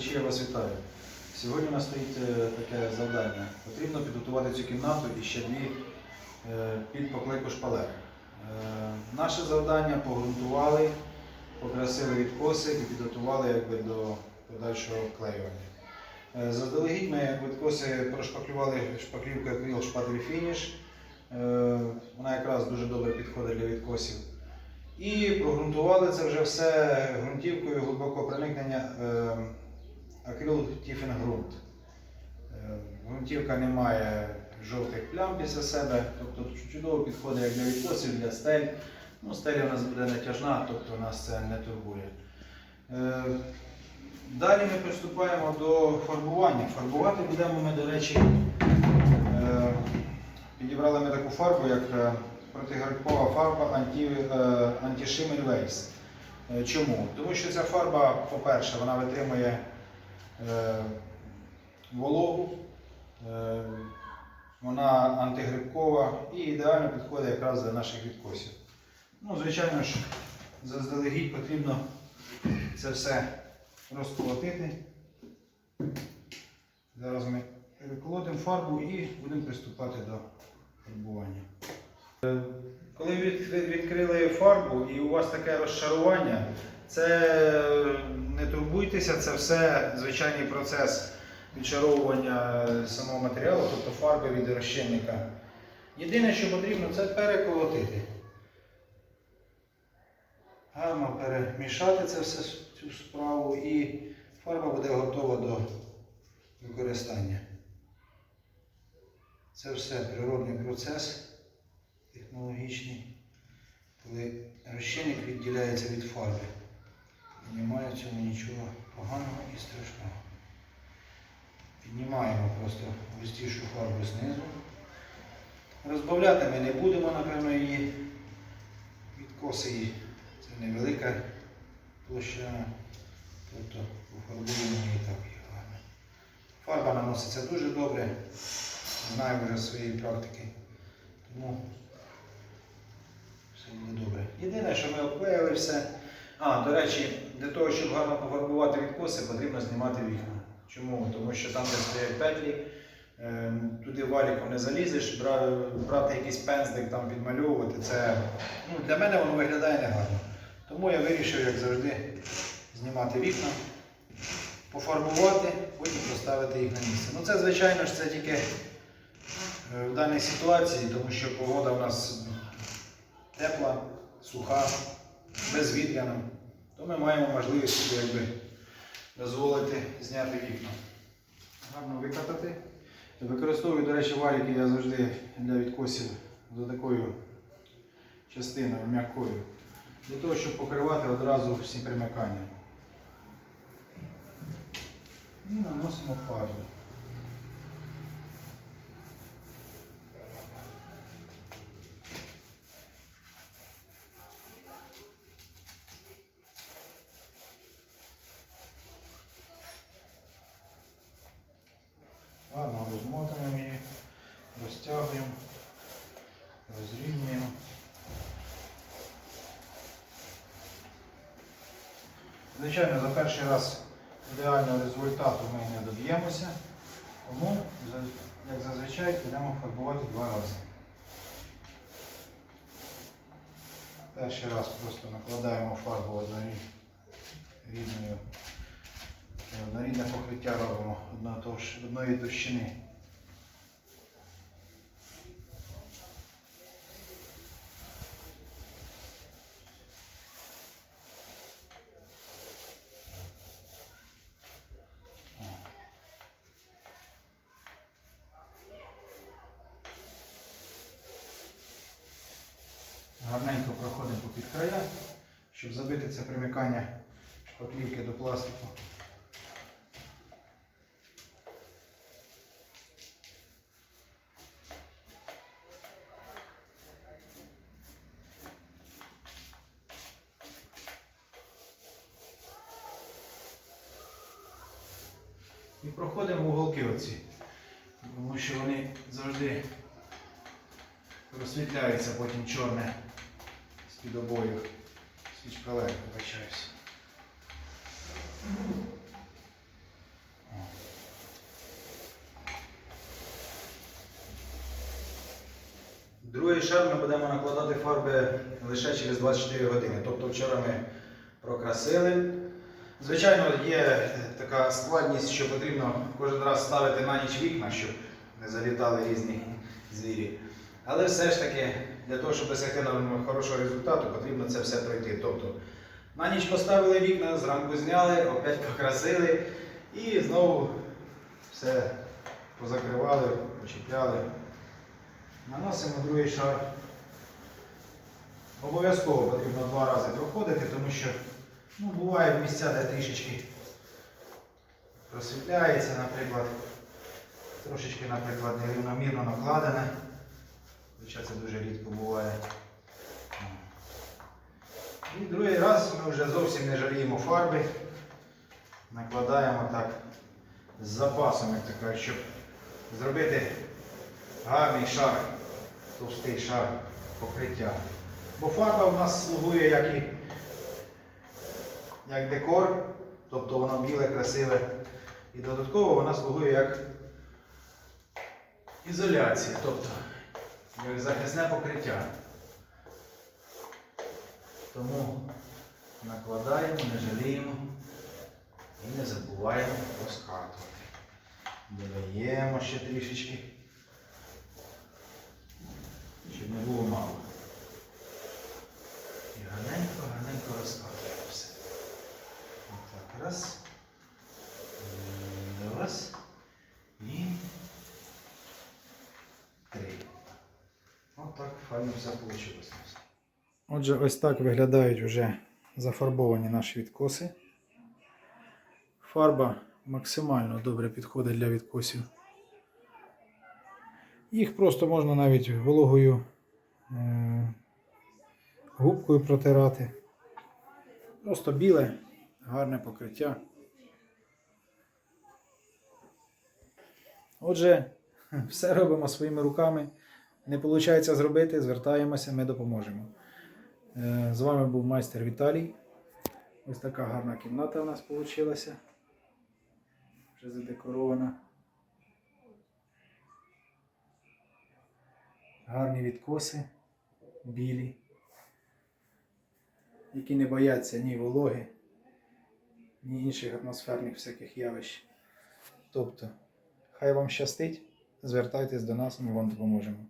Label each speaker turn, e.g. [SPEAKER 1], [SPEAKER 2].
[SPEAKER 1] глядачі, я вас вітаю. Сьогодні у нас стоїть е, таке завдання. Потрібно підготувати цю кімнату і ще дві е, під поклейку шпалер. Е, Наше завдання погрунтували, покрасили відкоси і підготували якби, до подальшого вклеювання. Заздалегідь ми відкоси прошпаклювали шпаклівкою акрил шпатель фініш. Вона якраз дуже добре підходить для відкосів. І прогрунтували це вже все ґрунтівкою глибокого проникнення акрил Тіфен ґрунт. Е, не має жовтих плям після себе, тобто чудово підходить як для відкосів, для стель. Ну, стеля у нас буде натяжна, тобто нас це не турбує. Е, Далі ми приступаємо до фарбування. Фарбувати будемо ми, до речі, е, підібрали ми таку фарбу, як е, фарба анті. Е, Чому? Тому що ця фарба, по-перше, вона витримує вологу, е, вона антигрибкова і ідеально підходить якраз для наших відкосів. Ну, звичайно ж, заздалегідь потрібно це все розколотити. Зараз ми переколотимо фарбу і будемо приступати до фарбування. Е, Коли ви відкрили фарбу і у вас таке розчарування, це е, не турбуйтеся, це все звичайний процес відчаровування самого матеріалу, тобто фарби від розчинника. Єдине, що потрібно, це переколотити. Гарно перемішати це все цю справу і фарба буде готова до використання. Це все природний процес технологічний, коли розчинник відділяється від фарби. Немає в цьому нічого поганого і страшного. Піднімаємо просто густішу фарбу знизу. Розбавляти ми не будемо, напевно, її. Відкоси її. Це невелика площина. Тобто пофарбуємо її так і гарно. Фарба наноситься дуже добре. Знаю вже з своєї практики. Тому все буде добре. Єдине, що ми обклеїли все. А, до речі, для того, щоб гарно пофарбувати відкоси, потрібно знімати вікна. Чому? Тому що там, де стоять петлі, е, туди валіком не залізеш, брати якийсь пензлик там підмальовувати, це ну, для мене воно виглядає негарно. Тому я вирішив, як завжди, знімати вікна, пофарбувати, потім поставити їх на місце. Ну це, звичайно ж, це тільки е, в даній ситуації, тому що погода у нас тепла, суха, безвітряна, то ми маємо можливість якби, дозволити зняти вікна. Гарно викатати. Використовую, до речі, валіки я завжди для відкосів за такою частиною м'якою, для того, щоб покривати одразу всі примикання. І наносимо фарбу. Гарно розмотуємо її, розтягуємо, розрівнюємо. Звичайно, за перший раз ідеального результату ми не доб'ємося, тому, як зазвичай, будемо фарбувати два рази. Перший раз просто накладаємо фарбу однорідною, однорідне покриття робимо одної товщини. Гарненько проходимо по під края, щоб забити це примикання шпаклівки до пластику. І проходимо уголки оці, тому що вони завжди розсвітляються потім чорне з-під обою, свічка легко вибачаюся. Другий шар ми будемо накладати фарби лише через 24 години. Тобто вчора ми прокрасили. Звичайно, є така складність, що потрібно кожен раз ставити на ніч вікна, щоб не залітали різні звірі. Але все ж таки, для того, щоб досягти хорошого результату, потрібно це все пройти. Тобто на ніч поставили вікна, зранку зняли, опять покрасили і знову все позакривали, почіпляли. Наносимо другий шар. Обов'язково потрібно два рази проходити, тому що ну, бувають місця, де трішечки просвітляється, наприклад, трошечки, наприклад, нерівномірно накладене. Хоча це дуже рідко буває. І другий раз ми вже зовсім не жаліємо фарби. Накладаємо так з запасом, як то щоб зробити гарний шар, товстий шар покриття. Бо фарба у нас слугує як і як декор, тобто воно біле, красиве. І додатково вона слугує як ізоляція, тобто як захисне покриття. Тому накладаємо, не жаліємо і не забуваємо розкатувати. Додаємо ще трішечки, щоб не було мало. І гарненько, гарненько розкатуємо все. Отак, раз. Раз. І три. Отак все вийшло. Отже, ось так виглядають вже зафарбовані наші відкоси. Фарба максимально добре підходить для відкосів. Їх просто можна навіть вологою е, губкою протирати. Просто біле, гарне покриття. Отже, все робимо своїми руками. Не виходить зробити, звертаємося, ми допоможемо. З вами був майстер Віталій. Ось така гарна кімната у нас вийшла. Вже задекорована. Гарні відкоси, білі, які не бояться ні вологи, ні інших атмосферних всяких явищ. Тобто, хай вам щастить, звертайтесь до нас, ми вам допоможемо.